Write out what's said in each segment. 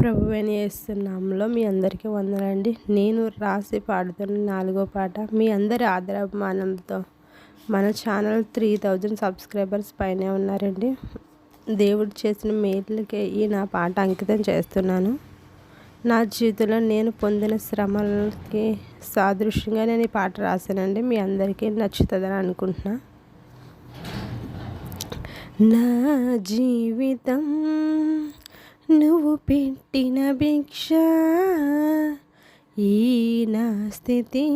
ప్రభు చేస్తున్నాంలో మీ అందరికీ వందనండి నేను రాసి పాడుతున్న నాలుగో పాట మీ అందరి ఆదరాభిమానంతో. మన ఛానల్ త్రీ థౌజండ్ సబ్స్క్రైబర్స్ పైనే ఉన్నారండి. దేవుడు చేసిన మేలుకే ఈ నా పాట అంకితం చేస్తున్నాను. నా జీవితంలో నేను పొందిన శ్రమలకి సాదృశ్యంగా నేను ఈ పాట రాశానండి. మీ అందరికీ నచ్చుతుందని అనుకుంటున్నా. నా జీవితం నువ్వు పెట్టిన భిక్ష ఈ నా స్థితి.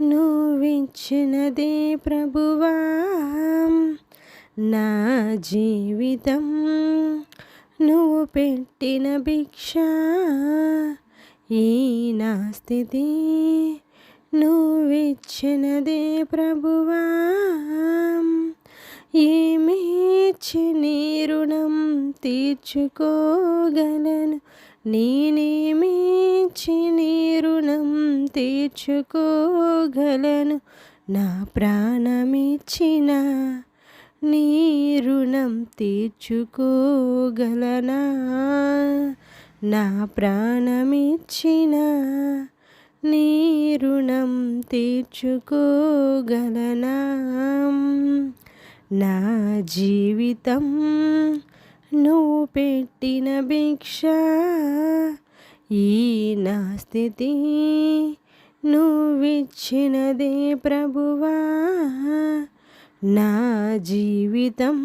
నువ్విచ్చినదే ప్రభువా నా జీవితం. నువ్వు పెట్టిన భిక్ష ఈ నా స్థితి. నువ్విచ్చినదే ప్రభువా ఏమిచ్చి నీ రుణం తీర్చుకోగలను? నేనేమిచ్చి నీ రుణం తీర్చుకోగలను? నా ప్రాణమిచ్చిన నీ రుణం తీర్చుకోగలనా? నా ప్రాణమిచ్చిన నీ రుణం తీర్చుకోగలనా? నా జీవితం నువ్వు పెట్టిన భిక్ష. ఈ నా స్థితి నువ్విచ్చినదే ప్రభువా. నా జీవితం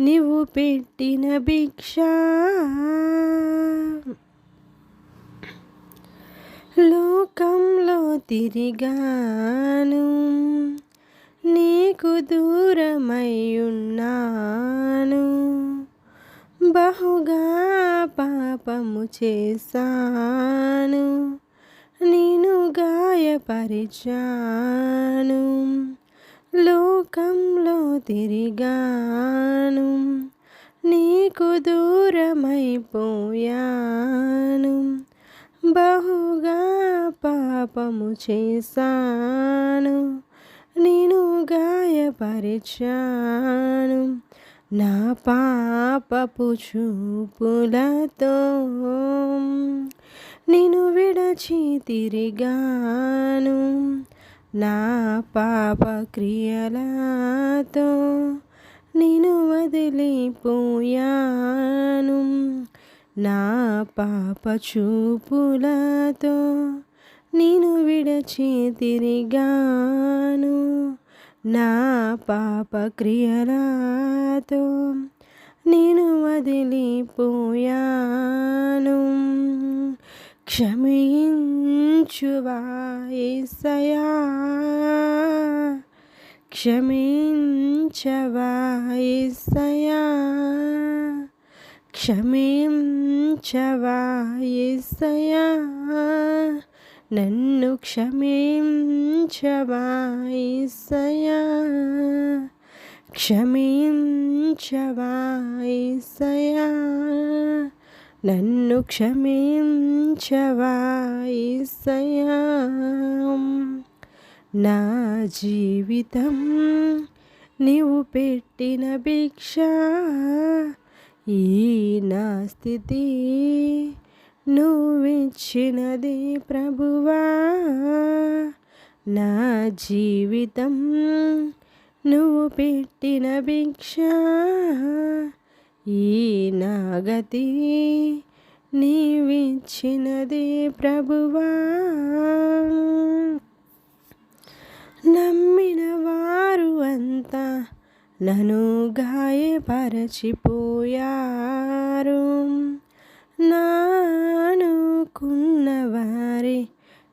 నువ్వు పెట్టిన భిక్ష. లోకంలో తిరిగాను. నీకు దూరమై ఉన్నాను బహుగా పాపము చేశాను. నేను గాయపరిచాను. లోకంలో తిరిగాను. నీకు దూరమైపోయాను. బహుగా పాపము చేశాను. నేను గాయపరిచాను. నా పాపపు చూపులతో నేను విడచి తిరిగాను. నా పాప క్రియలతో నేను వదిలిపోయాను. నా పాప చూపులతో నేను విడచి తిరిగాను నా పాప క్రియలతో నేను వదిలిపోయాను. క్షమించువాయిసయా క్షమించవాయిసయా క్షమించవాయిసయా నన్ను క్షమించవాయిసయా క్షమించవాయిసయా నన్ను క్షమించవాయిసయా నా జీవితం నీవు పెట్టిన భిక్ష ఈ నా స్థితి నువ్విచ్చినది ప్రభువా నా జీవితం. నువ్వు పెట్టిన భిక్ష ఈ నాగతి నీవిచ్చినది ప్రభువా. నమ్మిన వారు అంతా నన్ను గాయపరచిపోయారు. నా నానుకున్నవారే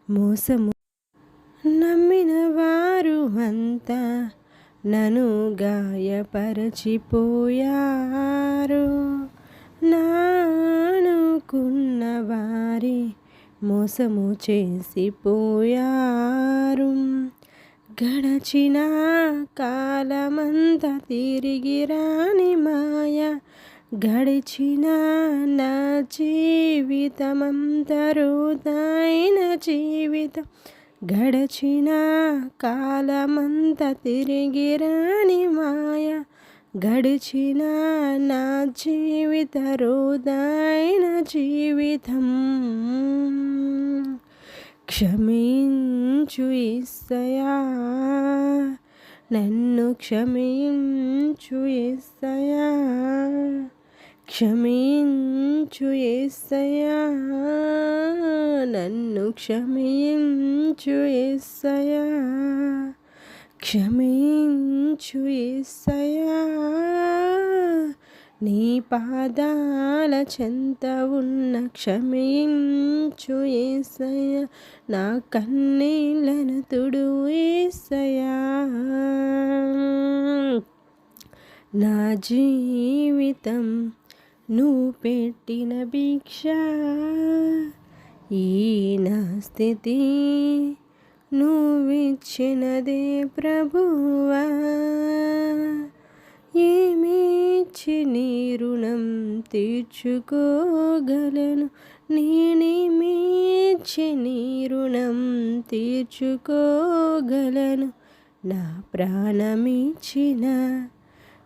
మోసము నమ్మిన వారు అంతా నన్ను గాయపరచిపోయారు. నానుకున్న వారి మోసము చేసిపోయారు. గడచిన కాలమంతా తిరిగి రాని మాయ గడిచిన నా జీవితమంతరుదైన జీవితం. గడచిన కాలమంత తిరిగి రాని మాయ. గడిచిన నా జీవిత రోదైన జీవితం. క్షమించు ఇస్తయా నన్ను క్షమించు ఇస్తయా క్షమించు ఏసయా నన్ను క్షమించు ఏసయా క్షమించు ఏసయా నీ పాదాల చెంత ఉన్న క్షమించు ఏసయ నా కన్నీళ్ళను తుడు ఏసయా నా జీవితం నువ్వు పెట్టిన భిక్ష ఈ నా స్థితి. నువ్విచ్చినదే ప్రభువా. ఏమిచ్చి నీ రుణం తీర్చుకోగలను? నేనేమిచ్చి నీ రుణం తీర్చుకోగలను? నా ప్రాణమిచ్చిన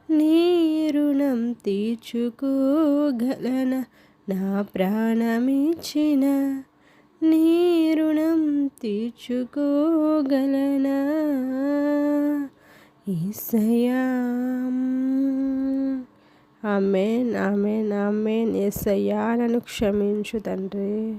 నీ రుణం తీర్చుకోగలన నా ప్రాణమిచ్చిన నీ రుణం తీర్చుకోగలనా. Yesayya amen amen amen. Yesayya నన్ను క్షమించు తండ్రి.